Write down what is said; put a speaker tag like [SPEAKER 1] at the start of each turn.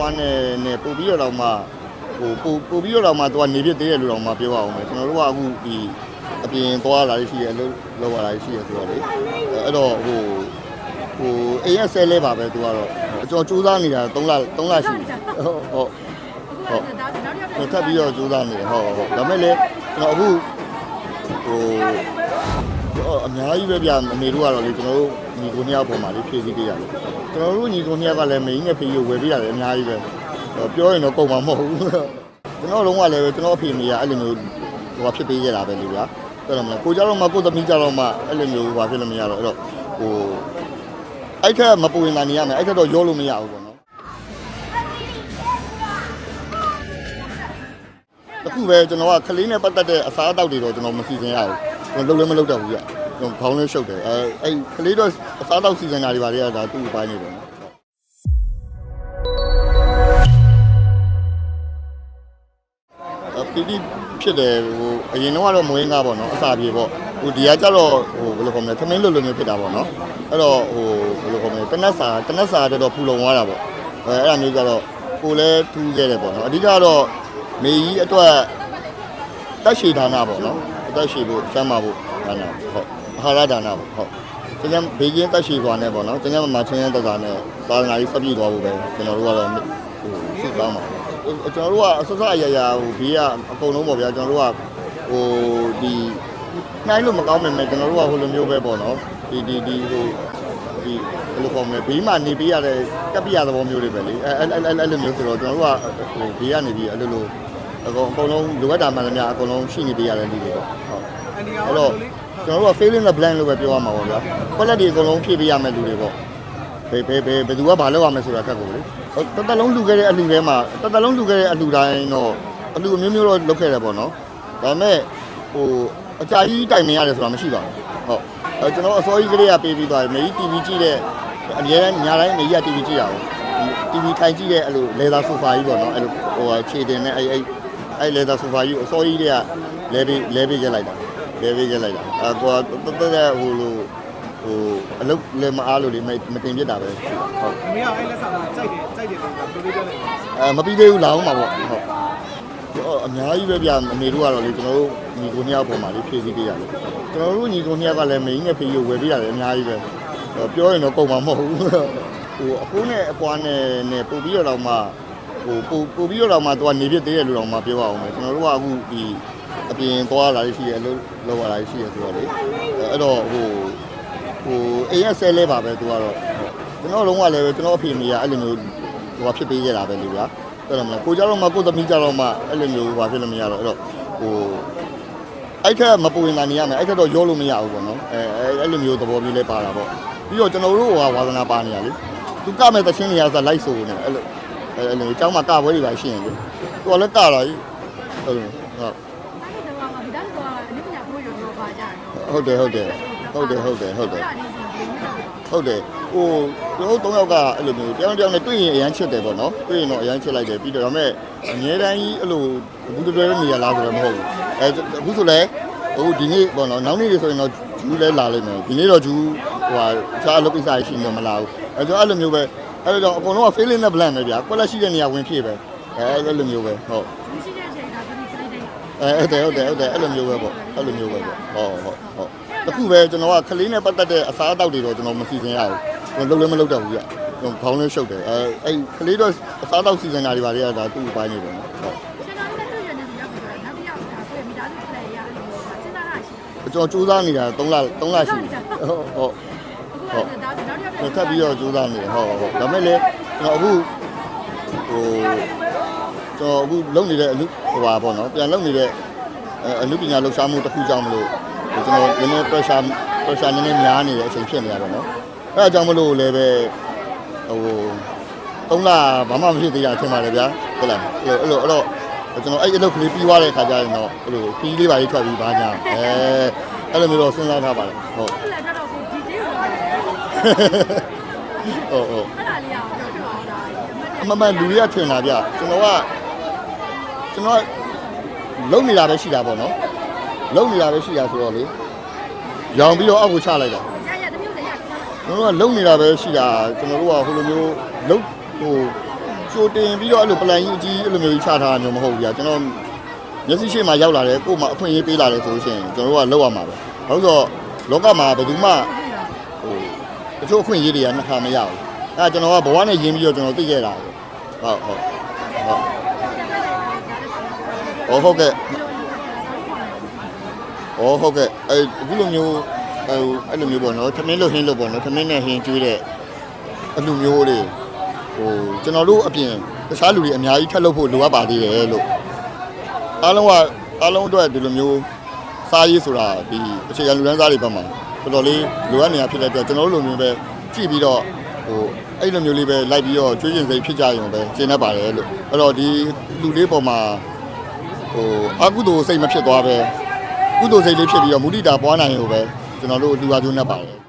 [SPEAKER 1] ပွားနဲ့နဲ့ပို့ပြီးတော့တော့မှဟိုပို့ပို့ပြီးတော့တော့မှသူကနေပြသေးတယ်လို့တော့မှပြောအောင်မယ်ကျွန်တော်တို့ကအခုဒီအပြင်သွားလာရရှိရအလုပ်လုပ်ရတာရှိရဆိုတော့လေအဲ့တော့ဟိုဟို ASL လဲပါပဲသူကတော့ကျွန်တော်စူးစမ်းနေတာ3လ3လရှိပြီဟုတ်ဟုတ်
[SPEAKER 2] ဟုတ်ဒါနောက်တစ်ယောက်
[SPEAKER 1] ဟိုထပ်ပြီးတော့စူးစမ်းနေတယ်ဟုတ်ဟုတ်ဒါမဲ့လေကျွန်တော်အခုဟိုအများကြီးပဲဗျအမေတို့ကတော့လေကျွန်တော်တို့ ညီကိုနှစ်ယောက်ပေါ်မှာလေဖြည့်ဆည်းပေးရတယ်ကျွန်တော်တို့ညီကိုနှစ်ယောက်ကလည်းမိန်းနဲ့ဖေးကိုဝယ်ပေးရတယ်အများကြီးပဲပြောရင်တော့ကုန်မှာမဟုတ်ဘူးကျွန်တော်လုံးဝလည်းကျွန်တော်အဖေမိကအဲ့လိုမျိုးဟိုဖြစ်ပေးရတာပဲလေဗျာတော်တယ်မလားကိုကြတော့မှကိုသမီးကြတော့မှအဲ့လိုမျိုးဘာဖြစ်လို့မရတော့အဲ့တော့ဟိုအဲ့ထက်မပူရင်လာနေရမယ်အဲ့ထက်တော့ရောလို့မရဘူးပေါ့နော်တခုပဲကျွန်တော်ကကလေးနဲ့ပတ်သက်တဲ့အစားအသောက်တွေတော့ကျွန်တော်မစီစဉ်ရဘူးကျွန်တော်လုံးလည်းမလုပ်တတ်ဘူးပြကျွန်တော် ခေါင်းလေးရှုပ်တယ်အဲအဲ့ကလေးတော့အစားအသောက်စီစဉ်တာတွေပါလေဒါသူ့အပိုင်းနေတယ်နော်အပီပီဖြစ်တယ်ဟိုအရင်တော့ကတော့မွေးငါပေါ့နော်အစာပြေပေါ့ဟိုဒီကကြတော့ဟိုဘယ်လိုခေါ်မလဲသမင်းလွတ်လွတ်မျိုးဖြစ်တာပေါ့နော်အဲ့တော့ဟိုဘယ်လိုခေါ်မလဲတနက်စာတနက်စာတော်တော်ဖူလုံသွားတာပေါ့အဲအဲ့ဒါမျိုးကြတော့ကိုလည်းထူးခဲ့တယ်ပေါ့နော်အဓိကတော့မေကြီးအတွက်တက်ရှိဒါနာပေါ့နော်တက်ရှိဖို့စမ်းပါဖို့ဒါနာဟုတ် အာဟာရဒါနာပေါ့ဟုတ်ကျန်ဘေးကင်းတက်ရှိသွားနေပေါ့နော်ကျန်ကျမချင်းချင်းတက်တာနဲ့သာသနာရေးဆက်ပြည့်သွားဖို့ပဲကျွန်တော်တို့ကတော့ဟိုစုကောင်းပါကျွန်တော်တို့ကအဆဆအရရဟိုဘေးကအကုန်လုံးပေါ့ဗျာကျွန်တော်တို့ကဟိုဒီနိုင်လို့မကောင်းမယ်မဲ့ကျွန်တော်တို့ကဟိုလိုမျိုးပဲပေါ့နော်ဒီဒီဒီဟိုဒီဘယ်လိုခေါ်မလဲဘေးမှာနေပေးရတဲ့ကပ်ပြရသဘောမျိုးတွေပဲလေအဲအဲအဲအဲလိုမျိုးဆိုတော့ကျွန်တော်တို့ကဟိုဘေးကနေပြီးအဲ့လိုလိုအကုန်အကုန်လုံးလိုအပ်တာမှန်သမျှအကုန်လုံးရှိနေပေးရတဲ့လူတွေပေါ့ဟုတ်အဲ့တော့ ကျွန်တော်တို့က failing the blank လို့ပဲပြောရမှာပေါ့ဗျာ quality အကုန်လုံးဖြည့်ပေးရမယ့်လူတွေပေါ့ဘယ်ဘယ်ဘယ်ဘယ်သူကဘာလုပ်ရမလဲဆိုတာကတ်ကိုလေဟိုတသက်လုံးလူခဲ့တဲ့အလူထဲမှာတသက်လုံးလူခဲ့တဲ့အလူတိုင်းတော့အလူအမျိုးမျိုးတော့လုပ်ခဲ့တယ်ပေါ့နော်ဒါပေမဲ့ဟိုအကြာကြီးတိုင်မရတယ်ဆိုတာမရှိပါဘူးဟုတ်အဲကျွန်တော်အစောကြီးကလေးကပေးပြီးသွားတယ်မေကြီး TV ကြည့်တဲ့အများတိုင်းညာတိုင်းမေကြီးက TV ကြည့်ရအောင် TV ထိုင်ကြည့်တဲ့အဲ့လိုလေသာဆိုဖာကြီးပေါ့နော်အဲ့လိုဟိုခြေတင်နဲ့အဲ့အဲ့အဲ့လေသာဆိုဖာကြီးကိုအစောကြီးတွေကလဲပေးလဲပေးရက်လိုက်တာ လဲပေးရက်လိုက်တာအဲကွာတသက်တဲ့ဟိုလိုဟိုအလုပ်လည်းမအားလို့လေမမတင်ပြစ်တာပဲဟုတ်
[SPEAKER 3] အမေကအဲ့လက်ဆောင်ကိုစိုက်တယ်စိုက်တယ်လို့ပြောလို့ပြောတယ်
[SPEAKER 1] အဲမပြီးသေးဘူးလာအောင်ပါပေါ့ဟုတ်အများကြီးပဲဗျအမေတို့ကတော့လေကျွန်တော်တို့ညီကိုနှစ်ယောက်ပေါ်မှာလေဖြည့်ဆည်းပေးရတယ်ကျွန်တော်တို့ညီကိုနှစ်ယောက်ကလည်းမိန်းနဲ့ဖေးကိုဝယ်ပေးရတယ်အများကြီးပဲပြောရင်တော့ကုန်မှာမဟုတ်ဘူးဟိုအဖိုးနဲ့အပွားနဲ့နဲ့ပို့ပြီးတော့မှဟိုပို့ပို့ပြီးတော့မှသူကနေပြသေးတယ်လို့တော့မှပြောအောင်မယ်ကျွန်တော်တို့ကအခုဒီ အပြင်သွားလာရရှိရအလုပ်လုပ်ရတာရှိရဆိုတော့လေအဲ့တော့ဟိုဟို ASL လဲပါပဲသူကတော့ကျွန်တော်လုံးဝလည်းကျွန်တော်အဖေမိကအဲ့လိုမျိုး ဟိုဖြစ်ပေးရတာပဲလေဗျာတော်တယ်မလားကိုကြတော့မှကိုသမီးကြတော့မှအဲ့လိုမျိုးဘာဖြစ်လို့မရတော့အဲ့တော့ဟိုအဲ့ထက်မပူရင်လာနေရမယ်အဲ့ထက်တော့ရောလို့မရဘူးပေါ့နော်အဲအဲ့လိုမျိုးသဘောမျိုးလေးပါတာပေါ့ပြီးတော့ကျွန်တော်တို့ကဝါသနာပါနေရလေသူကမဲ့သချင်းနေရဆိုလိုက်ဆိုနေအဲ့လိုအဲ့လိုအเจ้าမှာကပွဲတွေပါရှိရင်လေသူကလည်းကတာကြီးအဲ့လိုဟုတ် ဟုတ်တယ်ဟုတ်တယ်ဟုတ်တယ်ဟုတ်တယ်ဟုတ်တယ်
[SPEAKER 2] အဲ့ဒါလေးစီပြီးနေတာပါ
[SPEAKER 1] ဟုတ်တယ်ဟိုကျွန်တော်တို့၃ယောက်ကအဲ့လိုမျိုးတယောက်တစ်ယောက်နဲ့တွေ့ရင်အရန်ချစ်တယ်ပေါ့နော်တွေ့ရင်တော့အရန်ချစ်လိုက်တယ်ပြီးတော့ဒါပေမဲ့အငြင်းတိုင်းကြီးအဲ့လိုဘူးတွဲနေရလားဆိုတော့မဟုတ်ဘူးအဲအခုဆိုလဲဟိုဒီနေ့ပေါ့နော်နောက်နေ့တွေဆိုရင်တော့ဂျူးလဲလာလိမ့်မယ်ဒီနေ့တော့ဂျူးဟိုဟာအခြားအလုပ်ကိစ္စရှိနေတော့မလာဘူးအဲကျွန်တော်အဲ့လိုမျိုးပဲအဲ့တော့အကုန်လုံးက failing နဲ့ blank ပဲဗျာကွက်လက်ရှိတဲ့နေရာဝင်ဖြည့်ပဲအဲအဲ့လိုမျိုးပဲဟုတ်
[SPEAKER 2] အဲ
[SPEAKER 1] ဟုတ်တယ်ဟုတ်တယ်ဟုတ်တယ်အဲ့လိုမျိုးပဲပေါ့အဲ့လိုမျိုးပဲပေါ့ဟုတ်ဟုတ်ဟုတ်တခုပဲကျွန်တော်ကခလေးနဲ့ပတ်သက်တဲ့အစားအသောက်တွေတော့ကျွန်တော်မစီစဉ်ရဘူးကျွန်တော်လုံးလည်းမလုပ်တတ်ဘူးကြကျွန်တော်ခေါင်းလေးရှုပ်တယ်အဲအဲ့ခလေးတော့အစားအသောက်စီစဉ်တာတွေပါလေဒါသူ့အပိုင်းနေပေါ့ဟုတ်
[SPEAKER 2] ကျွန်တော်စူးစ
[SPEAKER 1] မ်းနေတာ3လ3လရှိပြီဟုတ်ဟုတ်
[SPEAKER 2] ဟုတ်နောက်
[SPEAKER 1] ထပ်ပြီးတော့စူးစမ်းနေဟုတ်ဟုတ်ဒါမဲ့လေကျွန်တော်အခုဟို ကျွန်တော်အခုလုပ်နေတဲ့အလူဟိုပါပေါ့နော်ပြန်လုပ်နေတဲ့အလူပညာလှူရှားမှုတစ်ခုကြောင့်မလို့ကျွန်တော်နည်းနည်း pressure pressure နည်းနည်းများနေတဲ့အချိန်ဖြစ်နေရတော့နော်အဲအကြောင်းမလို့လည်းပဲဟို3လဘာမှမဖြစ်သေးတာထင်ပါတယ်ဗျာဟုတ်လားအဲ့လိုအဲ့လိုကျွန်တော်အဲ့အလုပ်ကလေးပြီးသွားတဲ့ခါကျရင်တော့အဲ့လိုပြီးလေးပါလေးထွက်ပြီးပါညာအဲအဲ့လိုမျိုးတော့စဉ်းစားထားပါတယ်ဟုတ်
[SPEAKER 2] ခုလည်းတော့ကိုဒီတေးကိုတော့
[SPEAKER 1] ဟုတ်ဟုတ်
[SPEAKER 2] အဲ့ဒါလေးအောင်ပြောပြအောင်ဒါ
[SPEAKER 1] အမမန်လူတွေကထင်တာဗျကျွန်တော်က ကျွန်တော်လုံနေတာပဲရှိတာပေါ့နော်လုံနေတာပဲရှိတာဆိုတော့လေရောင်ပြီးတော့အောက်ကိုချလိုက်တာ
[SPEAKER 2] ရရတမျိုးလည်းရ
[SPEAKER 1] ကျွန်တော်ကလုံနေတာပဲရှိတာကျွန်တော်တို့ကဟိုလိုမျိုးလုံဟိုကြိုတင်ပြီးတော့အဲ့လိုပလန်ကြီးအကြီးအဲ့လိုမျိုးကြီးချထားတာမျိုးမဟုတ်ဘူးကြာကျွန်တော်မျက်စိရှိမှရောက်လာတယ်ကို့မှာအခွင့်အရေးပေးလာတယ်ဆိုလို့ရှိရင်ကျွန်တော်တို့ကလောက်ရမှာပဲဘာလို့ဆိုတော့လောကမှာဘယ်သူမှဟိုတချို့အခွင့်အရေးတွေကနှစ်ခါမရဘူးအဲ့ဒါကျွန်တော်ကဘဝနဲ့ရင်းပြီးတော့ကျွန်တော်သိခဲ့တာဟုတ်ဟုတ်ဟုတ် ဟုတ်ကဲ့။ဩဟုတ်ကဲ့အဲအခုလိုမျိုးအဲအဲ့လိုမျိုးပေါ့နော်။သမင်းလို့ဟင်းလို့ပေါ့နော်။သမင်းနဲ့ဟင်းကျွေးတဲ့အလူမျိုးတွေဟိုကျွန်တော်တို့အပြင်တခြားလူတွေအများကြီးထပ်လုပ်ဖို့လိုအပ်ပါသေးတယ်လို့အားလုံးကအားလုံးအတွက်ဒီလိုမျိုးစားရေးဆိုတာဒီအခြေခံလူတန်းစားတွေဘက်မှာတော်တော်လေးလိုအပ်နေတာဖြစ်တဲ့အတွက်ကျွန်တော်တို့လိုမျိုးပဲကြည့်ပြီးတော့ဟိုအဲ့လိုမျိုးလေးပဲလိုက်ပြီးတော့ကျွေးကျင်စိတ်ဖြစ်ကြရုံပဲရှင်းတတ်ပါတယ်လို့အဲ့တော့ဒီလူလေးပေါ်မှာ ဟိုအကုသိုလ်စိတ်မဖြစ်သွားပဲကုသိုလ်စိတ်လေးဖြစ်ပြီးတော့မုဒိတာပွားနိုင်ရုံပဲကျွန်တော်တို့လူဝါကျုံးနေပါတယ်